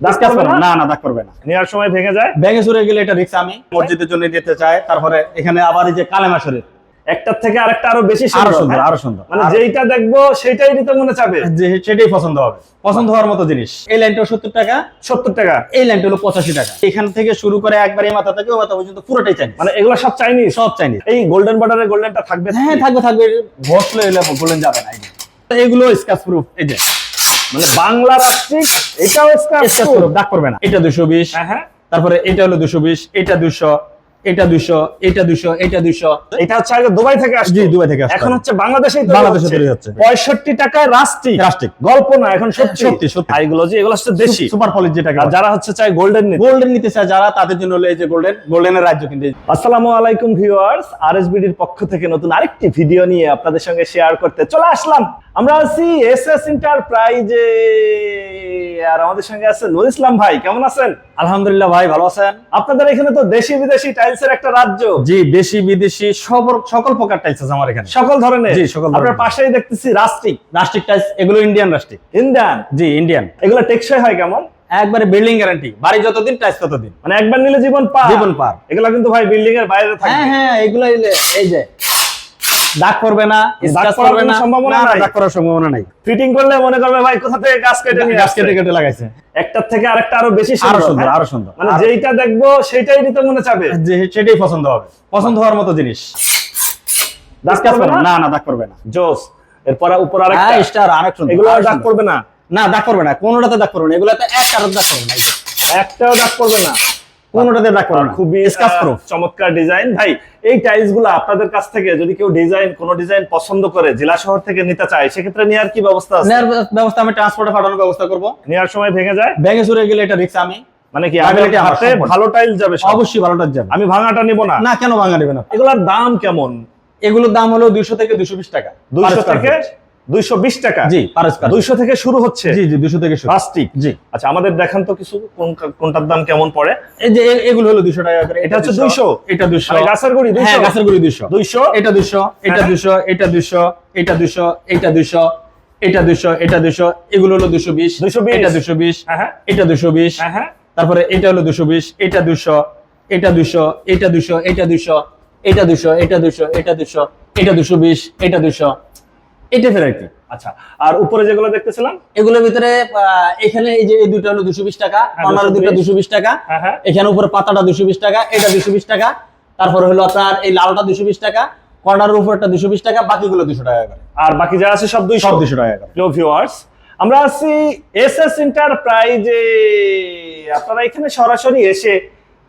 না? না? না দাগ করবে না। নেওয়ার সময় ভেঙে যায়। ব্যাঙে চুরে গেলে এটা রিক্স আমি মসজিদের জন্য দিতে চাই। তারপরে এখানে আবার এই যে কালেমা শরীফ। একটার থেকে আরেকটা আরও বেশি আরও সুন্দর। সুন্দর হ্যাঁ? আরও সুন্দর। মানে যেইটা দেখব সেটাই নিতে মনে চাবে? যে সেটাই পছন্দ হবে। পছন্দ হওয়ার মতো জিনিস। এই লাইনটা সত্তর টাকা। সত্তর টাকা। এই লাইনটা হলো পঁচাশি টাকা। এখান থেকে শুরু করে একবার এই মাথা থেকে ওই মাথা পর্যন্ত পুরোটাই চাই মানে এগুলো সব চাইনিজ সব চাইনি এই গোল্ডেন বর্ডারের গোল্ডেনটা থাকবে? হ্যাঁ থাকবে থাকবে। ঘষলে বললেন যাবে না। এগুলো স্কাচ প্রুফ এই যে। মানে বাংলা রাষ্ট্রিক এটাও স্কাচ প্রুফ দাগ করবে না। এটা দুশো বিশ হ্যাঁ হ্যাঁ। তারপরে এটা হলো দুশো বিশ এটা দুশো। এটা দুশো এটা দুশো এটা দুশো এটা হচ্ছে আগে দুবাই থেকে আসছে দুবাই থেকে আসছে। এখন হচ্ছে বাংলাদেশেই বাংলাদেশে তৈরি হচ্ছে। পঁয়ষট্টি টাকায় রাষ্ট্রিক। রাষ্ট্রিক। গল্প না এখন সত্যি। সত্যি, সত্যি। এগুলো যে এগুলো হচ্ছে দেশি। সুপার পলিশ যেটাকে যারা হচ্ছে চাই গোল্ডেন নিতে। গোল্ডেন নিতে চায় যারা তাদের জন্য হলো এই যে গোল্ডেন গোল্ডেনের রাজ্য কিন্তু। আসসালামু আলাইকুম ভিউয়ার্স আরএসবিডির পক্ষ থেকে নতুন আরেকটি ভিডিও নিয়ে আপনাদের সঙ্গে শেয়ার করতে চলে আসলাম। আমরা আছি এসএস এন্টারপ্রাইজে। আর আমাদের সঙ্গে আছে নুর ইসলাম ভাই কেমন আছেন? আলহামদুলিল্লাহ ভাই ভালো আছেন? আপনাদের এখানে তো দেশি বিদেশি টাইলসের একটা রাজ্য। জি দেশি বিদেশি সব সকল প্রকার টাইলস আছে আমার এখানে। সকল ধরনের? জি, সকল আপনার পাশেই দেখতেছি রাস্টিক রাষ্ট্রিক টাইলস এগুলো ইন্ডিয়ান রাষ্ট্রিক ইন্ডিয়ান জি ইন্ডিয়ান এগুলো টেকসই হয় কেমন? একবারে বিল্ডিং গ্যারান্টি বাড়ি যতদিন টাইলস ততদিন। মানে একবার নিলে জীবন পার। জীবন পার। এগুলো কিন্তু ভাই বিল্ডিং এর বাইরে হ্যাঁ থাকে। হ্যাঁ এগুলো এই এই যে। দাগ করবে না দাগ করবে না সম্ভাবনা নাই? দাগ করার সম্ভাবনা নাই। ফিটিং করলে মনে করবে ভাই কোথা থেকে গাছ কেটে নিয়ে গাছ কেটে কেটে লাগাইছে। একটার থেকে আরেকটা আরও বেশি আরও সুন্দর সুন্দর হ্যাঁ? আরও সুন্দর। মানে আরো- যেইটা দেখব সেটাই নিতে মনে চাবে। যে সেটাই পছন্দ হবে। পছন্দ হওয়ার মতো জিনিস। দাগ করবে না? না দাগ করবে না। জোস। এরপর উপর আরেকটা। হ্যাঁ স্টার এগুলো দাগ করবে না। না দাগ করবে না কোনোটাতে দাগ করবে না এগুলোতে এক কারণ দাগ করবে না একটাও দাগ করবে না। কোনোটাতে দাগ করবে খুবই স্কাচ প্রুফ চমৎকার ডিজাইন ভাই এই টাইলসগুলো আপনাদের কাছ থেকে যদি কেউ ডিজাইন কোন ডিজাইন পছন্দ করে জেলা শহর থেকে নিতে চায় সেক্ষেত্রে নেওয়ার কি ব্যবস্থা আছে? নেওয়ার ব্যবস্থা আমি ট্রান্সপোর্টে পাঠানোর ব্যবস্থা করব। নেওয়ার সময় ভেঙে যায়? ব্যাগে চুরে গেলে এটা আমি। মানে কি হাতে ভালো টাইল যাবে যাবে। আমি ভাঙাটা নিব না? না কেন ভাঙা নেবে না? এগুলোর দাম কেমন? এগুলোর দাম হলো দুইশো থেকে দুশো বিশ টাকা। দুইশো থেকে 220 টাকা জি 200 থেকে শুরু হচ্ছে জি জি 200 থেকে শুরু প্লাস্টিক জি আচ্ছা আমাদের দেখান তো কিছু কোন কোনটার দাম কেমন পড়ে এই যে এগুলো হলো 200 টাকা করে এটা হচ্ছে 200 এটা 200 গাছের গুড়ি 200 হ্যাঁ গাছের গুড়ি 200 200 এটা 200 এটা 200 এটা 200 এটা 200 এটা 200 এটা 200 এটা 200 এগুলো হলো 220 220 এটা 220 হ্যাঁ এটা 220 হ্যাঁ তারপরে এটা হলো 220 এটা 200 এটা 200 এটা 200 এটা 200 এটা 200 এটা 200 এটা 200 এটা 220 এটা 200 এটা কি। আচ্ছা আর উপরে যেগুলো দেখতেছিলাম? এগুলোর ভিতরে এখানে এই যে এই দুটো হলো দুশো বিশ টাকা হ্যাঁ, কর্নার দুটো 220 দুশো বিশ টাকা। হ্যাঁ হ্যাঁ। এখানে উপরে পাতাটা দুশো বিশ টাকা এটা দুশো বিশ টাকা তারপরে হলো আপনার এই লালটা দুশো বিশ টাকা কর্নারের উপরটা দুশো বিশ টাকা বাকিগুলো দুশো টাকা করে। আর বাকি যা আছে সব দুইশো। সব দুশো টাকা করে। প্রিয় ভিউয়ার্স আমরা আছি এস এস এন্টারপ্রাইজে আপনারা এখানে সরাসরি এসে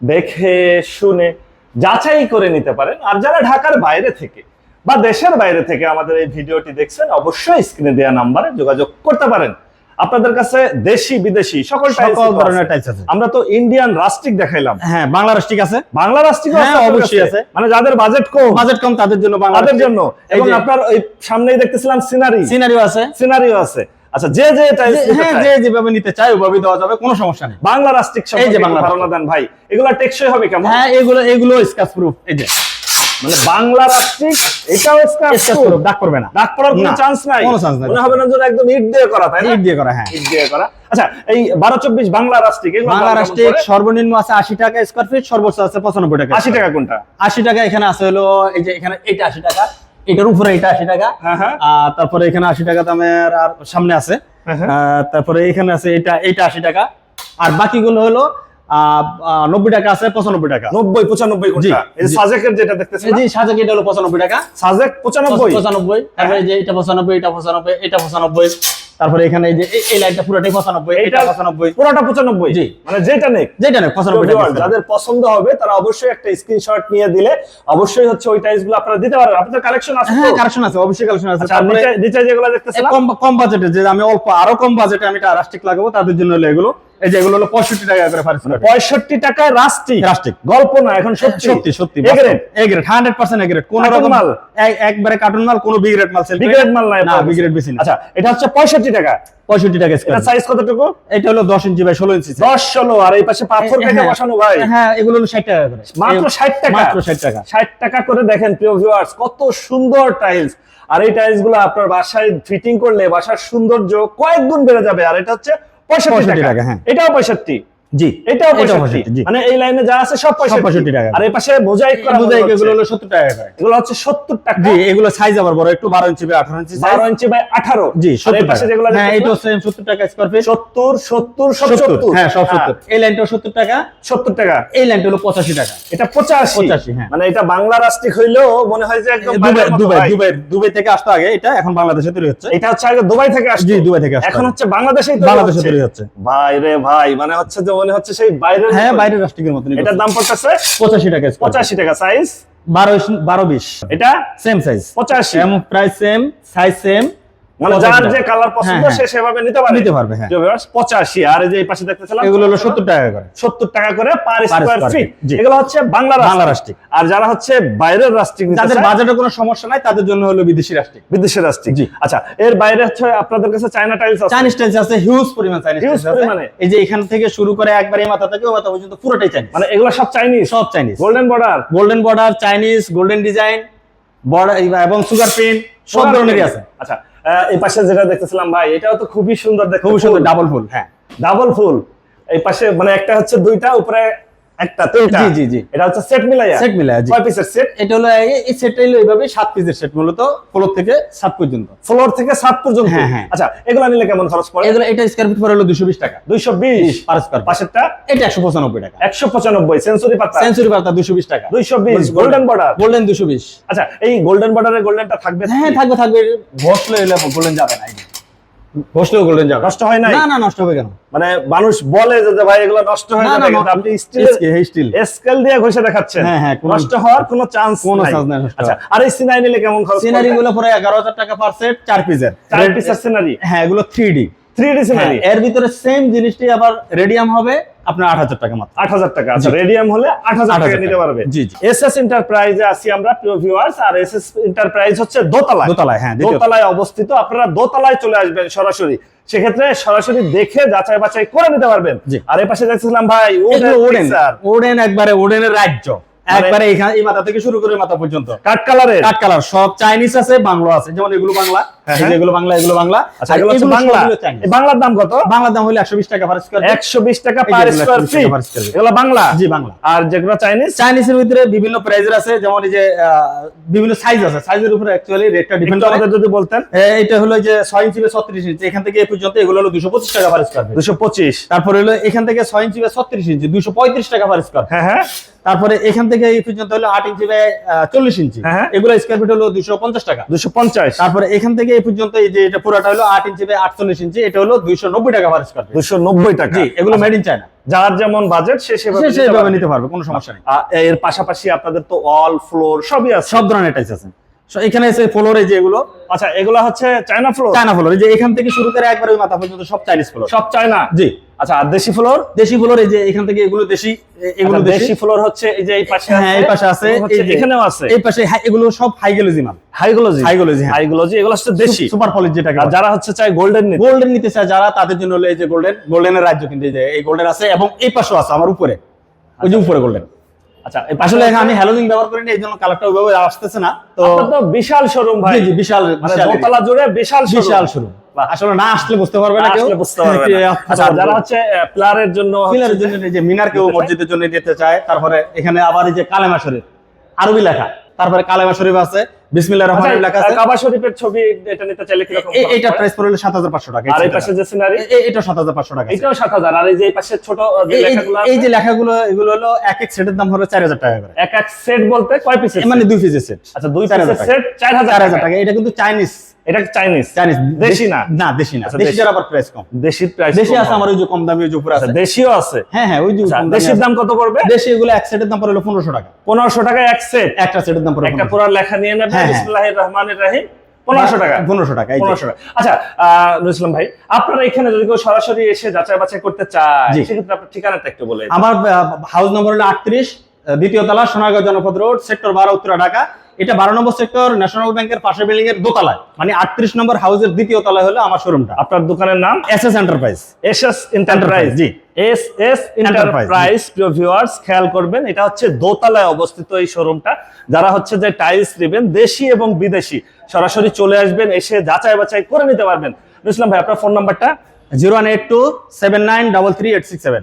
দেখে শুনে যাচাই করে নিতে পারেন। আর যারা ঢাকার বাইরে থেকে বা দেশের বাইরে থেকে আমাদের এই ভিডিওটি দেখছেন অবশ্যই স্ক্রিনে দেওয়া নাম্বারে যোগাযোগ করতে পারেন। আপনাদের কাছে দেশি বিদেশি সকল সকল ধরনের টাইলস আছে। আমরা তো ইন্ডিয়ান রাস্টিক দেখাইলাম। হ্যাঁ বাংলাদেশ ঠিক আছে। বাংলা রাস্টিক হ্যাঁ, অবশ্যই আছে। মানে যাদের বাজেট কম। বাজেট কম তাদের জন্য তাদের জন্য। এবং আপনার ওই সামনেই দেখতেছিলাম সিনারি সিনারিও আছে। সিনারিও আছে। আচ্ছা যে যে টাইলস হ্যাঁ যে যেভাবে নিতে চাই ওভাবে দেওয়া যাবে কোনো সমস্যা নেই। বাংলা রাষ্ট্রিক এই যে বাংলা ধারণা দেন ভাই। এগুলা টেকসই হবে কেমন? হ্যাঁ এগুলো এগুলো স্কাচ প্রুফ এই যে মানে বাংলা এটাও দাগ করবে না। দাগ পড়ার কোনো চান্স নাই। কোনো chance নাই। মনে হবে না যেন একদম ইট দিয়ে করা তাই না? ইট দিয়ে করা হ্যাঁ। ইট দিয়ে করা। আচ্ছা এই বারো চব্বিশ বাংলা রাষ্ট্রিক বাংলা রাষ্ট্রিক সর্বনিম্ন আছে আশি টাকা স্কোয়ার ফিট সর্বোচ্চ আছে পঁচানব্বই টাকা আশি টাকা কোনটা? আশি টাকা এখানে আছে হলো এই যে এখানে এটা আশি টাকা এটার উপরে এটা আশি টাকা। হ্যাঁ হ্যাঁ। আর তারপরে এখানে আশি টাকা দামের আর সামনে আছে। হ্যাঁ। তারপরে এখানে আছে এটা এটা আশি টাকা। আর বাকিগুলো হলো নব্বই টাকা আছে পঁচানব্বই টাকা। নব্বই পঁচানব্বই সাজেকের যেটা দেখতেছি যে সাজেক এটা হলো পঁচানব্বই টাকা। সাজেক পঁচানব্বই? পঁচানব্বই তারপরে যে এটা পঁচানব্বই এটা পঁচানব্বই এটা পঁচানব্বই। তারপরে এখানে এই যে এই- লাইনটা পুরোটাই পঁচানব্বই এটা পঁচানব্বই। পুরোটা পঁচানব্বই? জি। মানে যেটা নেই যেটা নেই পঁচানব্বই যাদের পছন্দ হবে তারা অবশ্যই একটা স্ক্রিনশট নিয়ে দিলে অবশ্যই হচ্ছে ওই টাইলসগুলো আপনারা দিতে পারেন। আপনাদের কালেকশন আছে হ্যাঁ তো? কারেকশন আছে অবশ্যই কালেকশন আছে। আচ্ছা নিচে- যেগুলো এই দেখতেছিলাম? কম কম বাজেটে যে আমি অল্প আরও কম বাজেটে আমি এটা রাষ্ট্রিক লাগাবো তাদের জন্য হলো এগুলো। এই যে এগুলো হলো পঁয়ষট্টি টাকা করে পার স্কয়ার ফিট। পঁয়ষট্টি টাকায় রাষ্ট্রিক। রাষ্ট্রিক। গল্প না এখন সত্যি। সত্যি সত্যি A grade, A grade hundred percent A grade কোন রকম মাল? একবারে কার্টুন মাল কোনো বি মাল সেল B মাল নাই না আপনার বি কাছে। গ্রেড বেশি না। আচ্ছা এটা হচ্ছে পঁয়ষট্টি টাকা। পঁয়ষট্টি টাকা এটা সাইজ কতটুকু? এটা হলো দশ ইঞ্চি বাই ষোলো ইঞ্চি দশ ষোলো আর এই পাশে পাথর কেটে হ্যাঁ। বসানো ভাই। হ্যাঁ এগুলো হলো ষাট টাকা করে। মাত্র 60 টাকা? মাত্র টাকা। ষাট টাকা করে দেখেন প্রিয় ভিউয়ার্স কত সুন্দর টাইলস আর এই টাইলসগুলো আপনার বাসায় ফিটিং করলে বাসার সৌন্দর্য কয়েক গুণ বেড়ে যাবে। আর এটা হচ্ছে পঁয়ষট্টি 65 টাকা টাকা, হ্যাঁ। এটাও পঁয়ষট্টি জি এটাও এটাও পঁয়ষট্টি। 65 জি। মানে এই লাইনে যা আছে সব টাকা। আর এই পাশে মোজাইক করা মোজাইক এগুলো হলো 70 টাকা এগুলো হচ্ছে সত্তর টাকা। জি এগুলো সাইজ আবার বড় একটু 12 ইঞ্চি বা 18 ইঞ্চি সাইজ বারো ইঞ্চি বাই আঠারো। জি আর এই 70 পাশে যেগুলো হ্যাঁ এটাও সেম 70 টাকা স্কয়ার ফিট সত্তর সত্তর সব 70 হ্যাঁ সব 70 এই লাইনটাও 70 টাকা? সত্তর টাকা। এই লাইনটা হলো 85 টাকা। এটা পঁচাশি। 85 হ্যাঁ। মানে এটা বাংলা রাষ্ট্রিক হইলেও মনে হয় যে একদম দুবাই দুবাই দুবাই দুবাই থেকে আসতো আগে এটা এখন বাংলাদেশে তৈরি হচ্ছে। এটা হচ্ছে আগে দুবাই থেকে আসছে জি দুবাই থেকে এখন হচ্ছে বাংলাদেশেই তৈরি বাংলাদেশে তৈরি হচ্ছে। ভাই রে ভাই মানে হচ্ছে যে মনে হচ্ছে সেই বাইরের হ্যাঁ। বাইরের রাষ্ট্রিকের মতন এটার দাম পড়তেছে 85 টাকা স্কয়ার পঁচাশি টাকা সাইজ বারো বারো বিশ। এটা সেম সাইজ পঁচাশি। Same price same size same মানে যার যে কালার পছন্দ হ্যাঁ, সে সেভাবে নিতে নিতে পারবে, হ্যাঁ। পঁচাশি। আর যে এই পাশে দেখতেছিলাম এগুলো হলো সত্তর টাকা করে। সত্তর টাকা করে পার স্কোয়ার ফিট এগুলো হচ্ছে বাংলা বাংলা রাষ্ট্রিক। আর যারা হচ্ছে বাইরের রাষ্ট্রিক যাদের বাজেটে কোনো সমস্যা নাই তাদের জন্য হলো বিদেশি রাষ্ট্রিক। বিদেশের রাষ্ট্রিক। জি। আচ্ছা এর বাইরে হচ্ছে আপনাদের কাছে চায়না টাইলস আছে। চাইনিজ টাইলস আছে হিউজ পরিমাণ চাইনিজ টাইলস আছে। পরিমাণে? এই যে এখান থেকে শুরু করে একবার এই মাথা থেকে ওই মাথা পর্যন্ত পুরোটাই চাইনিজ মানে এগুলো সব চাইনিজ সব Chinese golden border golden border Chinese golden design border এবং সুগার প্রিন্ট সব ধরনেরই আছে। আচ্ছা এই পাশে যেটা দেখতেছিলাম ভাই এটাও তো খুবই সুন্দর দেখতে খুবই সুন্দর ডাবল ফুল হ্যাঁ। Double full. এই পাশে মানে একটা হচ্ছে দুইটা উপরে একটা তিনটা। জি, জি, জি। এটা হচ্ছে সেট মিলাইয়া। Set মিলাইয়া, জি। কয় পিসের সেট এটা হলো এই- সেটটা হলো এইভাবে সাত পিসের সেট মূলত ফ্লোর থেকে সাত পর্যন্ত। ফ্লোর থেকে সাত পর্যন্ত? হ্যাঁ, হ্যাঁ। আচ্ছা এগুলো নিলে কেমন খরচ পড়ে? এগুলো এটা স্কয়ার ফিট পরে হলো দুশো বিশ টাকা। দুইশো বিশ পার স্কয়ার পাশেরটা? এটা একশো পঁচানব্বই টাকা। একশো পঁচানব্বই সেঞ্চুরি পাতা। সেঞ্চুরি পাতা দুশো বিশ টাকা। দুইশো বিশ গোল্ডেন বর্ডার গোল্ডেন দুশো বিশ। আচ্ছা এই গোল্ডেন বর্ডারের গোল্ডেনটা থাকবে হ্যাঁ থাকবে থাকবে। ঘষলে এলে গোল্ডেন যাবে না ঘষলেও করলেন যাবে নষ্ট হয় না না নষ্ট হবে কেন? মানে মানুষ বলে যে ভাই এগুলো নষ্ট হয়ে যাবে কিন্তু আপনি স্টিল স্টিল স্কেল দিয়ে ঘষে দেখাচ্ছেন। হ্যাঁ, হ্যাঁ, নষ্ট হওয়ার কোনো চান্স কোনো চান্স নাই আচ্ছা আর এই সিনারি নিলে কেমন খরচ সিনারি গুলো পরে এগারো হাজার টাকা পার সেট চার পিসের চার পিসের সিনারি হ্যাঁ এগুলো three D three D scenery এর ভিতরে সেম জিনিসটি আবার রেডিয়াম হবে। আপনার আট হাজার টাকা মাত্র। আট হাজার টাকা। আচ্ছা রেডিয়াম হলে আট হাজার টাকা নিতে পারবে। জি, জি। এস এস এন্টারপ্রাইজে আসি আমরা প্রিয় ভিউয়ার্স আর এস এস এন্টারপ্রাইজ হচ্ছে দোতলায়। দোতলায়, হ্যাঁ, দোতলায় অবস্থিত। আপনারা দোতলায় চলে আসবেন সরাসরি। সেক্ষেত্রে সরাসরি দেখে যাচাই বাছাই করে নিতে পারবেন। আর এ পাশে দেখছিলাম ভাই ওডেন ওডেন একবারে ওডেনের রাজ্য। একবারে এখানে এই মাথা থেকে শুরু করে মাথা পর্যন্ত। কাঠ কালারের? কাঠ কালার। সব চাইনিজ আছে বাংলা আছে। যেমন এগুলো বাংলা। হ্যাঁ, এই যে এগুলো বাংলা এগুলো বাংলা। আচ্ছা এগুলো বাংলা। এই বাংলার দাম কত? বাংলার দাম হলো টাকা পার স্কোয়ার টাকা পার যেগুলো স্কোয়ার 120 ফিট টাকা per square feet। এগুলো বাংলা? জি বাংলা। আর যেগুলো চাইনিজ চাইনিজের ভিতরে বিভিন্ন প্রাইজের আছে। যেমন এই যে বিভিন্ন সাইজ আছে। সাইজের উপরে অ্যাকচুয়ালি রেটটা ডিপেন্ড করে। আমাদের যদি বলতেন। এ- এটা হলো যে ছয় ইঞ্চি বা ছত্রিশ ইঞ্চি। এখান থেকে এ পর্যন্ত এগুলো হলো দুশো পঁচিশ টাকা পার স্কোয়ার পঁচিশ। তারপরে হলো এখান থেকে ছয় ইঞ্চি বা ছত্রিশ ইঞ্চি। দুশো পঁয়ত্রিশ টাকা পার স্কোয়ার হ্যাঁ হ্যাঁ। তারপরে এখান থেকে এই পর্যন্ত হলো আট ইঞ্চি বাই চল্লিশ ইঞ্চি। হ্যাঁ, হ্যাঁ। এগুলো স্কোয়ার ফিট হলো দুশো পঞ্চাশ টাকা। দুশো পঞ্চাশ। তারপরে এখান থেকে এই পর্যন্ত এই যে এটা পুরোটা হলো আট ইঞ্চি বাই আটচল্লিশ ইঞ্চি এটা হলো দুইশো নব্বই টাকা পার স্কোয়ার দুশো নব্বই টাকা। জি এগুলো মেড ইন চায়না যার যেমন বাজেট সে সেভাবে নিতে পারবে। কোনো সমস্যা নেই। এর পাশাপাশি আপনাদের তো অল ফ্লোর সবই আছে। সব ধরনের টাইস আছে। এখানে এসে ফ্লোরে যে এগুলো আচ্ছা এগুলো হচ্ছে চায়না ফ্লোর? চায়না ফ্লোর এই যে এখান থেকে শুরু করে একবার ওই মাথা পর্যন্ত সব চাইনিজ ফ্লোর। সব চায়না? জি। আচ্ছা আর দেশি ফ্লোর? দেশি ফ্লোর এই যে এখান থেকে এগুলো দেশি এগুলো আচ্ছা, দেশি। দেশি ফ্লোর হচ্ছে এই যে এই পাশে হ্যাঁ এই পাশে আছে এই যে- এখানেও আছে। এই পাশে এগুলো সব হাইগেলজি মাল। হাইগুলোজি? হাইগুলোজি, হ্যাঁ। হাইগুলোজি এগুলো হচ্ছে দেশি। সুপার পলিশ যেটাকে আর যারা হচ্ছে চাই গোল্ডেন নিতে। গোল্ডেন নিতে চায় যারা তাদের জন্য এই যে গোল্ডেন গোল্ডেনের রাজ্য কিন্তু এই যে এই গোল্ডেন আছে এবং এই পাশেও আছে আমার উপরে। ওই যে উপরে গোল্ডেন। আচ্ছা আসলে আমি ব্যবহার করিনি এই জন্য কালারটা ওইভাবে আসতেছে না। তো বিশাল শোরুম ভাই। জি জি বিশাল মানে দোতলা জুড়ে বিশাল বিশাল শোরুম আসলে না আসলে বুঝতে পারবে না কেউ। বুঝতে পারবে। আচ্ছা যারা হচ্ছে প্লারের জন্য পিলারের জন্য যে মিনার কেউ মসজিদের জন্য দিতে চায় তারপরে এখানে আবার এই যে কালেমা শরীফ আরবি লেখা। তারপরে কালেমা শরীফ আছে বিসমিল্লাহ রহমান আচ্ছা, লেখা আছে। কাবা শরীফের ছবি এটা নিতে চাইলে কি রকম এটা প্রাইস পড়ল সাত হাজার পাঁচশো টাকা আর এই পাশে যে সিনারি এটা সাত হাজার পাঁচশো টাকা এটাও সাত হাজার আর এই যে এই পাশে ছোট লেখাগুলো এই যে লেখাগুলো এগুলো হলো এক এক সেটের দাম হলো চার হাজার টাকা করে। এক এক সেট বলতে কয় পিসের মানে দুই পিসের সেট আচ্ছা দুই পিসের সেট চার হাজার চার হাজার টাকা। টাকা। এটা কিন্তু চাইনিজ এটা চাইনিজ। চাইনিজ। দেশি না? না দেশি না। আচ্ছা, দেশি। যার আবার প্রাইস কম। দেশির প্রাইস দেশি আছে আমার ওই যে কম দামি ওই যে উপরে আছে। দেশিও আছে? হ্যাঁ হ্যাঁ ওই যে আচ্ছা, দেশির দাম কত পড়বে? দেশি এগুলো এক সেটের দাম পড়ল পনেরোশো টাকা। পনেরোশো টাকা এক সেট একটা সেটের দাম পড়ল একটা পুরো লেখা নিয়ে নেবে হ্যাঁ, হ্যাঁ। বিসমিল্লাহির রহমানির রহিম। পনেরোশো টাকা। পনেরোশো টাকা। পনেরোশো টাকা। আচ্ছা আহ, ভাই আপনারা এখানে যদি কেউ সরাসরি এসে যাচাই বাছাই করতে চায় সেক্ষেত্রে আপনার ঠিকানাটা একটু বলে আমার হাউস নম্বর হলো আটত্রিশ দ্বিতীয় তলা সোনারগাঁও জনপদ রোড সেক্টর বারো উত্তরা ঢাকা। এটা বারো নম্বর সেক্টর ন্যাশনাল ব্যাংকের পাশে বিল্ডিং এর দোতলায়। মানে আটত্রিশ নম্বর হাউসের দ্বিতীয় তলায় হলো আমার শোরুমটা আপনার দোকানের নাম? S S enterprise S S enterprise জি। এস এস এন্টারপ্রাইজ প্রিয় ভিউয়ার্স খেয়াল করবেন এটা হচ্ছে দোতলায় অবস্থিত এই শোরুমটা যারা হচ্ছে যে টাইলস নেবেন দেশি এবং বিদেশি সরাসরি চলে আসবেন এসে যাচাই বাছাই করে নিতে পারবেন। বুঝলাম ভাই আপনার ফোন নাম্বারটা zero one eight two seven nine double three eight six seven.